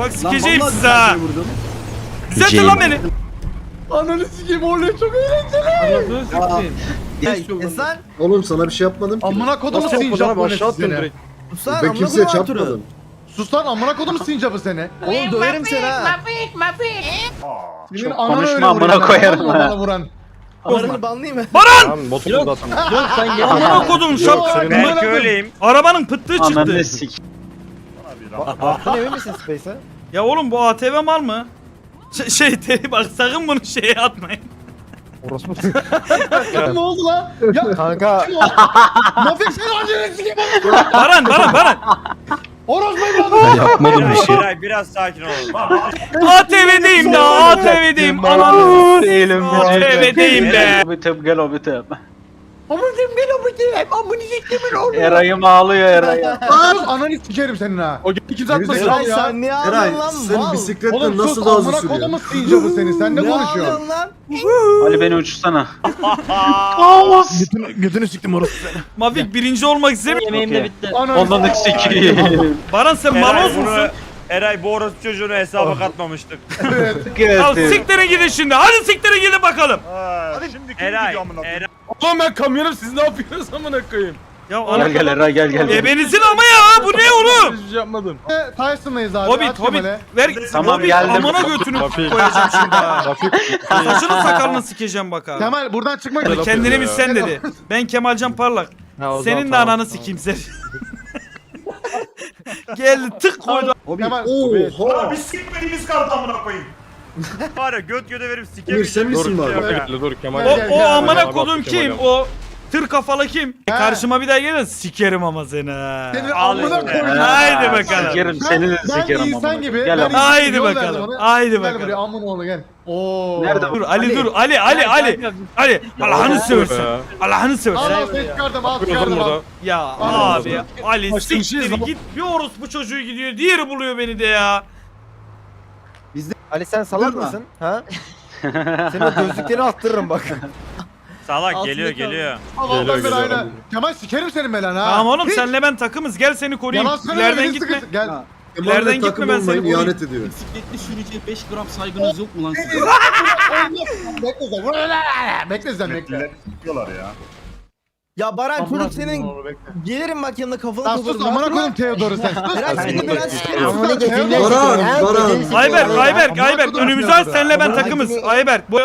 Bak sikeceğim size ha. vurdum. Düzeltin lan beni. Ananı sikeyim oraya çok eğlenceli. Ya. Esan Oğlum sana bir şey yapmadım ki. Amına kodumu Nasıl sincap yapmadın bu abi attın seni. direkt. Susan Ben amına kimseye Ertuğrul. çarpmadım. Sus lan amına kodumu sincapı seni. Oğlum döverim seni ha. Mafik, mafik. Senin Çok ananı konuşma, öyle amına vuruyorum ben, koyarım tamam mı ha. Bana vuran. Aranı banlayayım mı? Baran! Lan motoru da sen gel. Amına kodum şap. senin- Belki öyleyim. Arabanın pıttığı Ananı çıktı. sik. Baktın emin misin Space'e? Ya oğlum bu ATV mal mı? Ş- şey teri bak sakın bunu şeye atmayın. Orospu. ne oldu lan? Ya Kanka. kim o? Mafik sen acele sikeyim. Baran Baran Baran. Orospu evladı. Yapmadım bir şey. Eray biraz sakin ol. ATV'deyim de ATV'deyim. Ananı ATV'deyim be. Obitim gel obitim. Aman gel. Amını siktimin oğlum. Eray'ım ağlıyor Eray'ım. Sus ananı sikerim senin ha. O kimse atmasın Eray, abi ya. sen niye Eray ağlıyorsun lan sen mal? bisikletle Oğlum nasıl sus daha hızlı amına sürüyorsun? kodumu sincapı seni. Sen ne Ne konuşuyorsun? ağlıyorsun lan? Ali beni uçursana. Götünü, götünü siktim orospu seni. Mavik birinci olmak istemiyor. Yemeğim de bitti. Ananı Ondan sikiyim. Baran sen Eray maloz musun? Eray bu orospu çocuğunu hesaba katmamıştık. Al siktirin gidin şimdi. Hadi siktirin gidin bakalım. Eray, Eray Ulan ben kamyonum siz ne yapıyorsunuz amına koyayım? Ya Gel ana gel Eray gel gel. Ebenizin ama ya bu ne oğlum? Hiçbir şey yapmadım. Tyson'layız abi. Hobbit aç Hobbit Kemal'e. ver Tamam, Hobbit geldim. amına götünü koyacağım şimdi ha. Saçını sakalını sikeceğim bak ha. Kemal buradan çıkmak Hadi için. Kendine ya. mi sen dedi. Ben Kemalcan Parlak. Senin de tamam, ananı tamam. sikeyim sen. Geldi tık koydu. Abi Kemal, oha. sikmediğimiz kaldı amına koyayım. Var ya göt göte verip Emir sikemeyeceğim. sen misin Dur, var? Kemal bekle dur Kemal. O, Gel, o gel, amına gel. kodum Bak, kim? Kemal'im. O tır kafalı kim? He. Karşıma bir daha gelin sikerim ama seni ha. Senin Al amına işte. koyacağım. Haydi bakalım. Sikerim Ben- seni de ben sikerim insan ama. gibi. Gel ben ama. Haydi yol bakalım, haydi Gel bakalım. buraya amın oğlu gel. Oo. Nerede? Dur Ali dur Ali Ali Ali. Ali Allah'ını seversen. ya. Allah'ını Al seversen. al seni çıkardım al çıkardım burada. al. Ya abi Ali Başka bir şeyiz siktir git. Bir orospu çocuğu gidiyor. Diğeri buluyor beni de ya. Ali sen salak mısın? Ha? Senin o gözlüklerini attırırım bak. Salak Altında geliyor kaldı. geliyor. Allah'tan Geliyor, beri geliyor. aynen. Kemal sikerim senin belanı ha. Tamam oğlum Hiç senle ben takımız. Gel seni koruyayım. Yalan söyleme İleriden beni gitme. sıkıntı. Gel. Ha. Kemal'le gitme, ben seni olmayın koruyayım. ihanet ediyor. Bisikletli sürücüye 5 gram saygınız yok mu lan sizin? Bekle sen. Bekle sen bekle. Ya Baran çocuk senin gelirim bak yanına kafanı Lan sus amına koyayım Teodor'u sen. Sus. Seni ben sikerim. Amına. Baran, Baran. Ayberk Ayberk Amına Ayberk kodum önümüzü ya aç senle ben Amına takımız. Ayberk bu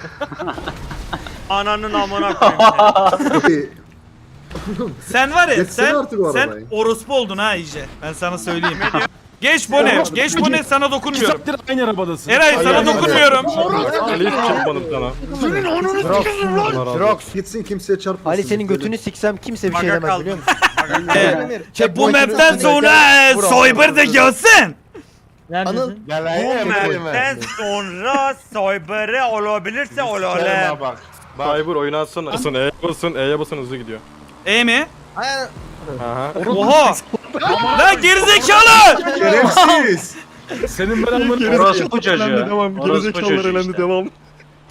Ananın amına koyayım. sen var ya Geçsene sen artık o sen arabayı. orospu oldun ha iyice. Ben sana söyleyeyim. Geç Bone, geç Bone sana 2 dokunmuyorum. saattir aynı arabadasın. Eray sana dokunmuyorum. Ali hiç çarpmadım sana. Senin onunu sikeyim lan. Jirox. Gitsin kimseye çarpmasın. Ali senin götünü siksem kimse bir şey Maga demez kaldı. biliyor musun? E, bu map'ten sonra e, Soyber de gelsin. Anıl. Neredesin? Bu map'ten sonra soyberi olabilirse olole. Cyber oyunu atsana. Basın E'ye basın E'ye basın hızlı gidiyor. E mi? Aynen. Aha. Oha. Lan gerizekalı. Şerefsiz. Senin ben amına Orospu çocuğu. Orospu çocuğu işte. devam.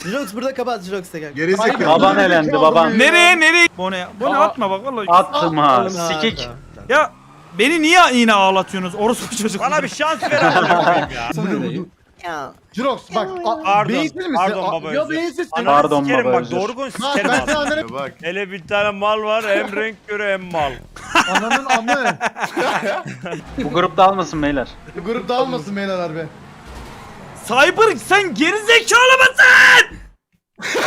Jirox burada kapat Jirox'ta gel. Gerizekalı. Baban elendi baban. Nereye nereye? Bone, Bone atma bak vallahi. Attım ha. Sikik. Ya beni niye yine ağlatıyorsunuz orospu çocuk? Bana bir şans ver amına koyayım ya. Ya. Jirox bak. a- Pardon, Beyinsiz misin? pardon A- baba, Ya özür. beyinsizsin. Ananı Pardon sikerim baba, bak özür. doğru konuş Lan sikerim ben abi. sana. Bak. Hele bir tane mal var hem renk göre hem mal. Ananın amı. Bu grupta almasın beyler. Bu grupta almasın beyler harbi. Cyber sen gerizekalı mısın?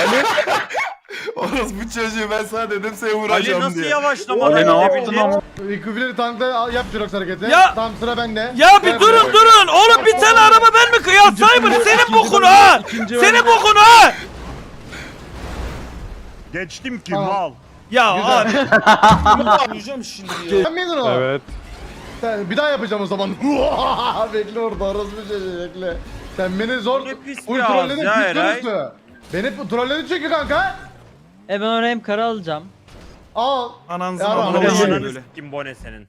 Orospu çocuğu ben sana dedim seni Ali vuracağım nasıl diye. yavaşlamadan Ali ne yaptın ama? Küfürleri tankla al- yap Jirox hareketi. Ya- Tamam sıra bende. Ya bir durun durun. Oğlum bir tane araba ben mi kıyas? Cyber senin bokun ha. Senin bokun ha. Geçtim ki Tamam. mal. Ya Güzel. abi. Anlayacağım şimdi ya. Sen miydin o? Evet. Sen- bir daha yapacağım o zaman. bekle orada orası bir şey bekle. Sen beni zor Ne pis bir ağız trolledin ya pis Eray. dönüştü. Beni trolledin çünkü kanka. E ben oraya hem kara alacağım. Al. Ananızın Ya amına Allah'ım. koyayım Ananı böyle. sikim bone senin.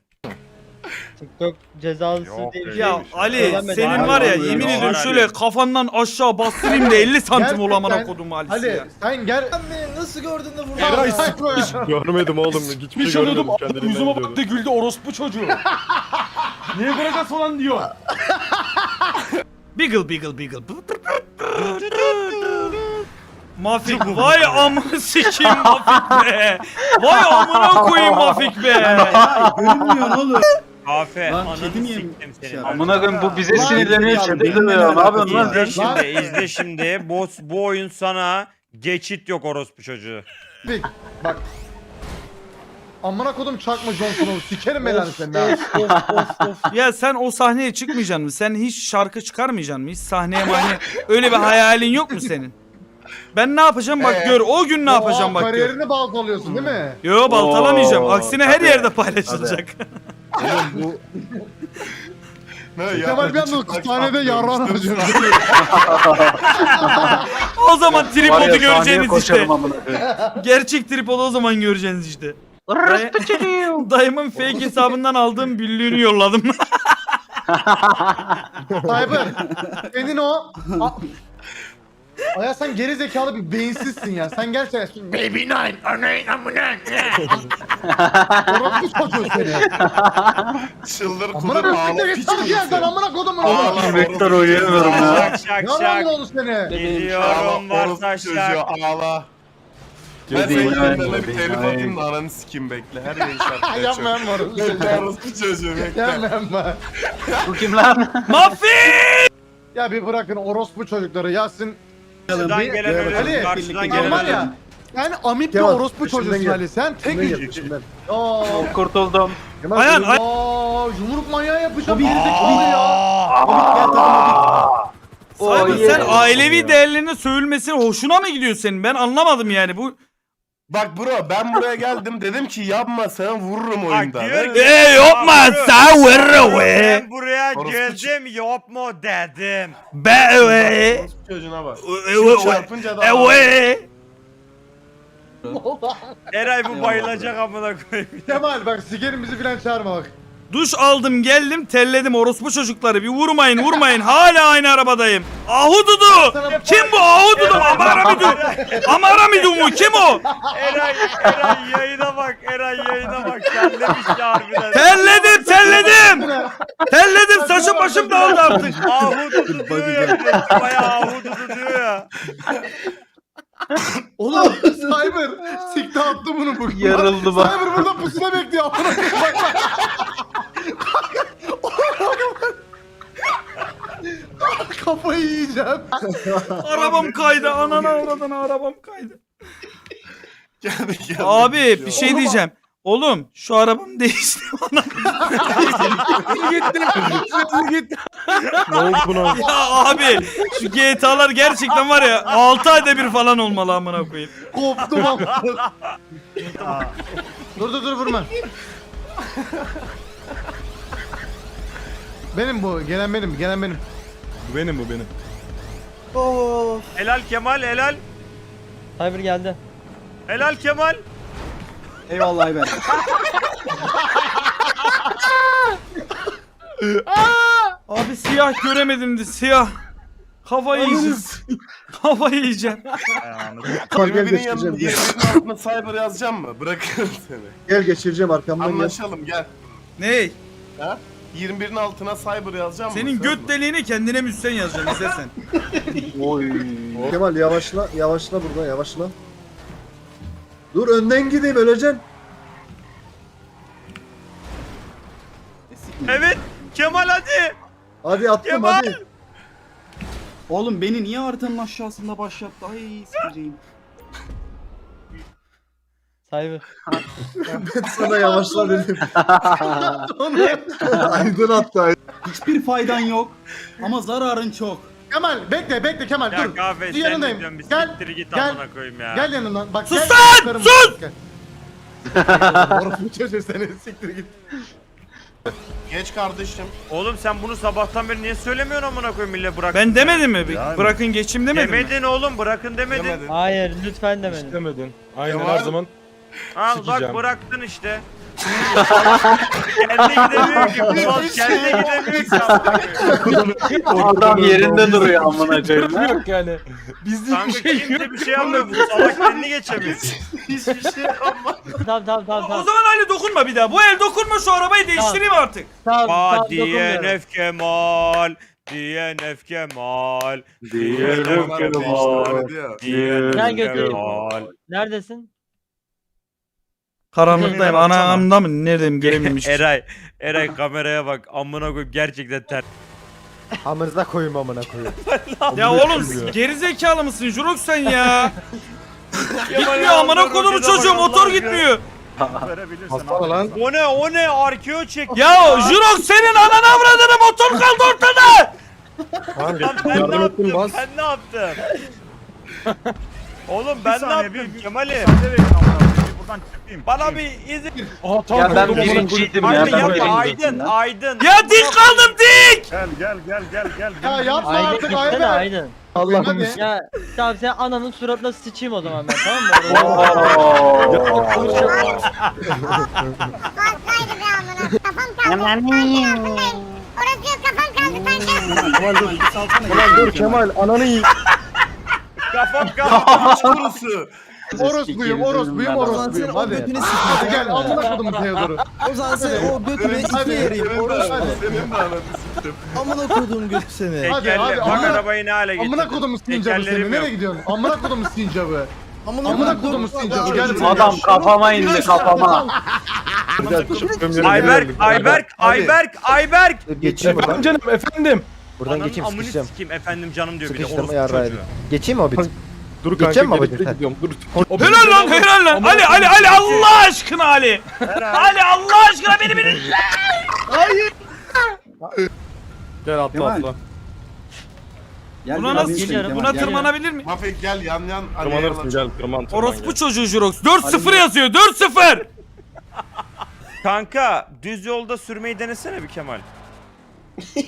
TikTok cezalısı Yok diye bir öyle şey. Ya Ali Öğrenmedim. senin Var, ya var, yemin var, ediyorum şöyle abi. kafandan aşağı bastırayım da 50 santim ol amına Gerçekten- kodum Ali ya. sen gel. Sen beni nasıl gördün de vurdun? Eray ya? Görmedim oğlum. Hiçbir Bir şey görmedim. Kendiliğinden yüzüme gidiyordu. baktı güldü orospu çocuğu. Niye Gragas falan diyor? Beagle beagle beagle. Mafik vay amına sikeyim Mafik be. Vay amına koyayım Mafik be. Görünmüyor oğlum. Afe Lan ananı kedi niye- siktim senin. Amına koyayım bu bize Lan sinirleniyor ya, şimdi. benim Ne yapıyorsun lan İzle şimdi izle şimdi. Bu, bu oyun sana geçit yok orospu çocuğu. Bak. Bak. Amına kodum çakma Jon Snow'u sikerim belanı senin ha. Ya sen o sahneye çıkmayacaksın mı? Sen hiç şarkı çıkarmayacaksın mı? Hiç sahneye mahne öyle bir hayalin yok mu senin? Ben ne yapacağım bak Ee? gör. O gün ne yapacağım bak gör. Kariyerini baltalıyorsun değil mi? Yo baltalamayacağım. Oo, Aksine her tabii, yerde paylaşılacak. Ne, Kemal bir anda kütüphanede yarran harcıyor. o zaman Var ya, tripodu sahneye göreceğiniz işte. koşarım amına koyayım. Gerçek tripodu o zaman göreceğiniz işte. Day- Dayımın fake hesabından aldığım büllüğünü yolladım. Cyber. Senin o... A- Aya sen geri zekalı bir beyinsizsin ya. Sen gerçekten baby nine, örneğin amına. Orası çocuğu seni. Çıldır Amına kudur ağla koyayım piç git lan yerden kurusu. amına kodum. Ağla, Gülmekten oynayamıyorum ya. Şak şak Yalan şak. oldu seni. Gidiyorum Ağla, varsa orospu çocuğu şak. ağla. Ben Bebeğim, senin yanına bir bebeğim. telif atayım da ananı sikeyim bekle. Her yayın şartları Yapma yapma orası Bekle çocuğu. orospu çocuğu bekle. Yapma yapma. Bu kim lan? Mafik! Ya bir bırakın orospu çocukları. Yasin Karşıdan gelen Ali, ölür. Karşıdan Sen gelen ölür. ya. Sen amip bir Kemal, orospu peşinden çocuğusun gel. Ali. Sen tek bir... gel, peşinden. Aa, Kurtuldum. Kemal, Ayhan, benim- ay- aa, yumruk manyağı yapacağım. Bir- Gerizekalı ya. Oh, Cyber yeah. sen ailevi değerlerine sövülmesine hoşuna mı gidiyor senin? Ben anlamadım yani bu. Bak bro ben buraya geldim dedim ki yapma sen vururum Bak oyunda. diyor Ben- ki. Eee yapma "Yavrum, sen vurru Ben buraya Orospu geldim yapma dedim. Be ve. Orospu çocuğuna bak. E, çarpınca da ve. Eray bu bayılacak amına koyayım. Kemal bak sikerim bizi filan çağırma bak. Duş aldım geldim telledim orospu çocukları bir vurmayın vurmayın hala aynı arabadayım. Ahududu kim bu Ahududu Amara Midu Amara Midu mu kim o? Eray, Eray yayına bak, Eray yayına bak. Terlemiş ya harbiden. Telledim telledim telledim saçım başım dağıldı artık. Ahududu diyor ya. Bayağı ahududu diyor ya. Oğlum Cyber sikti attı bunu bu. Yarıldı bak. Cyber burada pusula bekliyor. Bak bak. Kafayı yiyeceğim. Arabam kaydı anana avradına arabam kaydı. Geldik, geldik. Abi bir şey diyeceğim. Oğlum şu arabamı değiştir bana. Ne oldu buna? ya abi şu GTA'lar gerçekten var ya 6 ayda bir falan olmalı amına koyayım. Koptum ama. dur dur dur vurma. Benim bu. Gelen benim. Gelen benim. Bu benim bu benim. Helal Kemal, helal. Cyber geldi. Helal Kemal. Eyvallah ben. Abi siyah göremedim de siyah. Kafayı yiyeceğim. Kafayı yiyeceğim. Gel Birbirinin yanına geçireceğim. Gel. birbirinin altına cyber yazacağım mı? Bırakırım seni. Gel geçireceğim arkamdan gel. Anlaşalım gel. Ney? Ha? 21'in altına cyber yazacağım mı? Senin göt mü? deliğine kendine müsten yazacaksın istersen. Oy. Kemal yavaşla, yavaşla burada, yavaşla. Dur önden gideyim öleceksin. Evet. Kemal hadi. Hadi attım Kemal! hadi. Oğlum beni niye haritanın aşağısında başlattı? Ay sikeceğim. Cyber. Ben sana yavaşla dedim. Aydın attı Aydın. Hiçbir faydan yok ama zararın çok. Kemal bekle bekle Kemal Ya dur. kahve Dur sen yanındayım. ne diyorsun? Bir siktir git gel, amına koyayım ya. Gel yanımdan. Bak Sus gel, lan, sus! gel. Orospu çocuğu seni siktir git. Geç kardeşim. Oğlum sen bunu sabahtan beri niye söylemiyorsun amına koyayım millet bırak. Ben demedim mi? Bırakın geçeyim demedim mi? Demedin oğlum bırakın demedin. Demedin. Hayır lütfen demedim. İstemedin. Aynen her zaman. Al Sikeceğim. bak bıraktın işte. Kendi gidemiyor ki. Kendi gidemiyor ki. Adam yerinde duruyor amına koyayım. Yok yani. Kanka bir şey kimse yok. bir şey yapmıyor. Bu salak kendi geçemiyor. Hiçbir şey yapma. Tamam tamam tamam O tamam. zaman Ali dokunma bir daha. Bu el dokunma şu arabayı değiştireyim artık. Tamam tamam dokunmuyorum. DNF Kemal. DNF Kemal. Diyelim Kemal. Gel DNF götüreyim. Kemal. Neredesin? Karanlıktayım. Anamda mı? Neredeyim? Gelememiş. Eray, Eray kameraya bak. Amına koyayım gerçekten ter. Amınıza koyayım amına koyayım. ya oğlum geri zekalı mısın Jurok sen ya? gitmiyor amına kodumu çocuğu motor gitmiyor. Hastane lan. O ne o ne arkeo çek. Ya Jurok senin ananı avradını motor kaldı ortada. Lan ben ne yardım yaptım? ettim bas. Ben ne yaptım? Oğlum ben ne yaptım Kemal'im? Buradan çıkayım. Bana bir izin. Ya ben birinciydim ya. Abi Ben yapma Aydın, birinciydim. lan. Aydın. Ya dik kaldım dik. Gel gel gel gel gel. Ya yapma Aydın artık gitsene Ayber. Aydın. Allah'ım. Hadi. Ya tamam sen ananın suratına sıçayım o zaman ben tamam mı? Orada- Oo. Kemal dur. Kemal dur Kemal ananı yiyin. Kafam kafam. Kurusu. Orospuyum, orospuyum, orospuyum. Hadi. Hadi gel amına kodumu Teodor'u. O zaman sen o götüne Hadi. Hadi. Senin de ananı siktim. Amına koyduğum götü seni. Hadi, Tekerle. hadi, Bak amına- arabayı ne hale getirdin. Amına kodumu sincabı seni. Tekerlerim Nereye yok. gidiyorsun? Amına kodumu sincabı. Amına kodumu sincabı. Gel buraya. Adam kafama indi kafama. Ayberk, Ayberk, Ayberk, Ayberk. Geçeyim Efendim buradan. canım efendim. Buradan Ananın geçeyim amını sıkışacağım. sikeyim efendim canım diyor bir de Sıkıştırma orospu yarrağı. çocuğu. Geçeyim mi o bit? Dur Geçeceğim mi kanka babacığım geri sen? gidiyorum dur. Helal lan helal lan. Ali Ali Ali Allah aşkına Ali. Ali Allah aşkına beni beni. Gel atla atla. Buna nasıl Geliyorum. Buna tırmanabilir mi? Mafik gel yan yan. Tırmanırsın gel tırman tırman Orospu gel. çocuğu Jurox. 4-0 yazıyor 4-0. Kanka düz yolda sürmeyi denesene bir Kemal.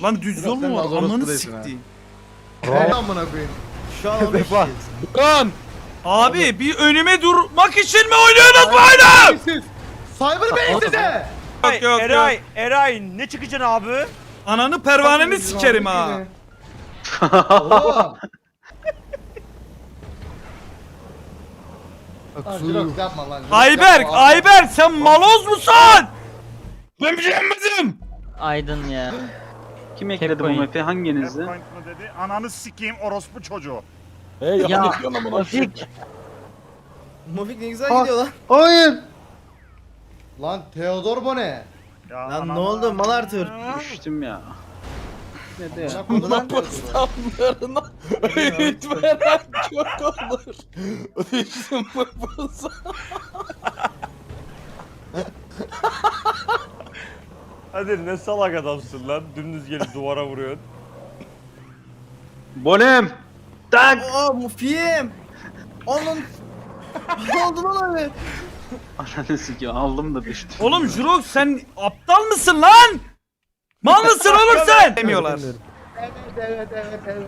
Lan düz yol Sen mu de var? Amanı değilsin ha. siktiğim. Hey amına koyayım. Şu an Vefa. Lan! Abi bir önüme durmak için mi oynuyorsunuz bu oyunu? Siz. Cyber Bey size. Yok yok Eray, yok. Eray ne çıkacaksın abi? Ananı pervaneni sikerim ha. Oğlum. Lan Jirox yapma lan. Jirox Ayberk, yapma. Ayberk sen maloz musun? Ben bir şey yapmadım. Aydın ya. Kim ekledi bu Checkpoint. map'i hanginizi? Point mu dedi? Ananı sikeyim orospu çocuğu. Hey Ya ya. ya. Afik. Mofik ne güzel Ha. gidiyor lan. Hayır. Lan Theodor bu ne? Ya Lan ne oldu mal Arthur? Düştüm ya. Ne de ya? Amına koydum lan Theodor'u. Pastanlarına öğretmen çok olur. Düştüm bu Hadi ne salak adamsın lan. Dümdüz gelip duvara vuruyorsun. Bonem! Tak! Aa Mofi'yim. Onun. Ne oldu lan abi? Ananı sikiyor aldım da düştüm. Oğlum Jurox sen aptal mısın lan? Mal mısın oğlum sen? Demiyorlar. Evet evet evet evet.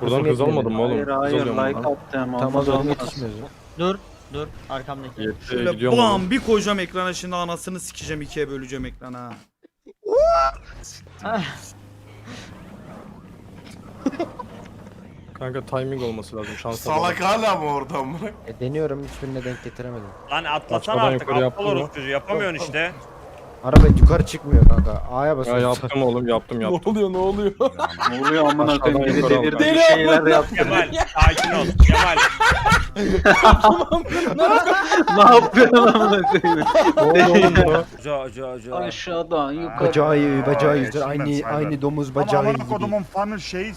Buradan hız almadın mı oğlum? Hayır hayır like attım. Tam olmaz az önce olmaz. yetişmiyoruz. Dur dur arkamdaki. Yetti Şöyle gidiyorum oğlum. bam bir koyacağım ekrana şimdi anasını sikeceğim ikiye böleceğim ekrana. Kanka timing olması lazım şans Salak hala mı oradan bırak? E, deniyorum hiçbirine denk getiremedim. Lan atlasana Açmadan artık yukarı aptal yaptın mı? Yapamıyorsun işte. Araba yukarı çıkmıyor kanka. A'ya Ya yaptım oğlum yaptım yaptım. Ne oluyor ne oluyor? Ne oluyor amına koyayım biri yukarı al devirdi kanka. bir şeyler yaptı. Kemal sakin ol. Kemal. ne yapıyorsun amına koyayım? ne oluyor oğlum buna? Ca ca ca. Aşağıdan yukarı. Bacağı bacağı yüzler aynı aynı domuz Ama bacağı amına gibi. kodumun fanı şeyi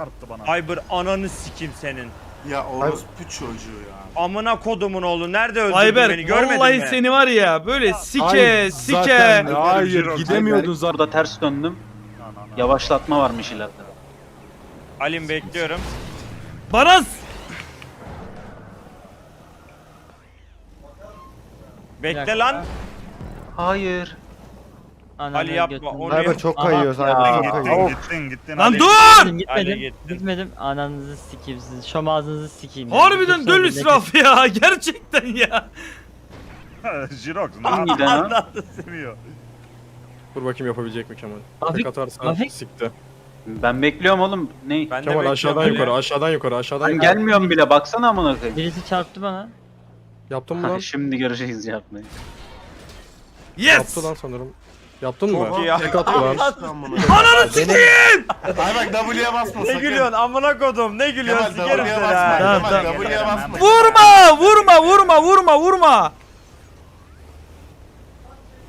çarptı bana. Ayber ananı sikim senin. Ya orospu çocuğu ya. Amına kodumun oğlu nerede öldürdün Ayber beni görmedin vallahi mi? seni var ya böyle sike Ay, sike. zaten Hayır gidemiyordun zaten. Burada ters döndüm. Yavaşlatma varmış ileride. Alim bekliyorum. Bana s- Bekle lan. Hayır. Ananı Ali yapma, götürdüm. onu Cyber çok kayıyor Cyber ya. çok Gittin gittin gittin. Lan hadi. dur! Ali Gitmedim. gittin. Gitmedim. Ananızı sikeyim sizi. Şom ağzınızı sikeyim. ya. Harbiden Dur, döl ya gerçekten ya. Jirox Hangi lan o? Anlatmıyor. Dur bakayım yapabilecek mi Kemal? Afik- Tek atarsan Afik- sikti. Ben bekliyorum oğlum. Ne? Ben de Kemal aşağıdan bekliyorum yukarı aşağıdan yukarı aşağıdan Ben yukarı. gelmiyorum bile baksana amına koyayım. Birisi çarptı bana. Yaptın mı lan? Şimdi göreceğiz yapmayı. Yes. Yaptı lan sanırım. Yaptın mı? Çok iyi ya. Tek attı lan. Ananı sikeyim. Ay bak W'ye basma Ne sakın. gülüyorsun amına kodum ne gülüyorsun Kemal sikerim W'ye seni basma. ha. Tamam, Kemal tamam. W'ye basma. Vurma vurma vurma vurma vurma.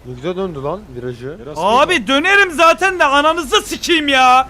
Ne güzel döndü lan virajı. Biraz Abi dönerim zaten de ananızı sikeyim ya.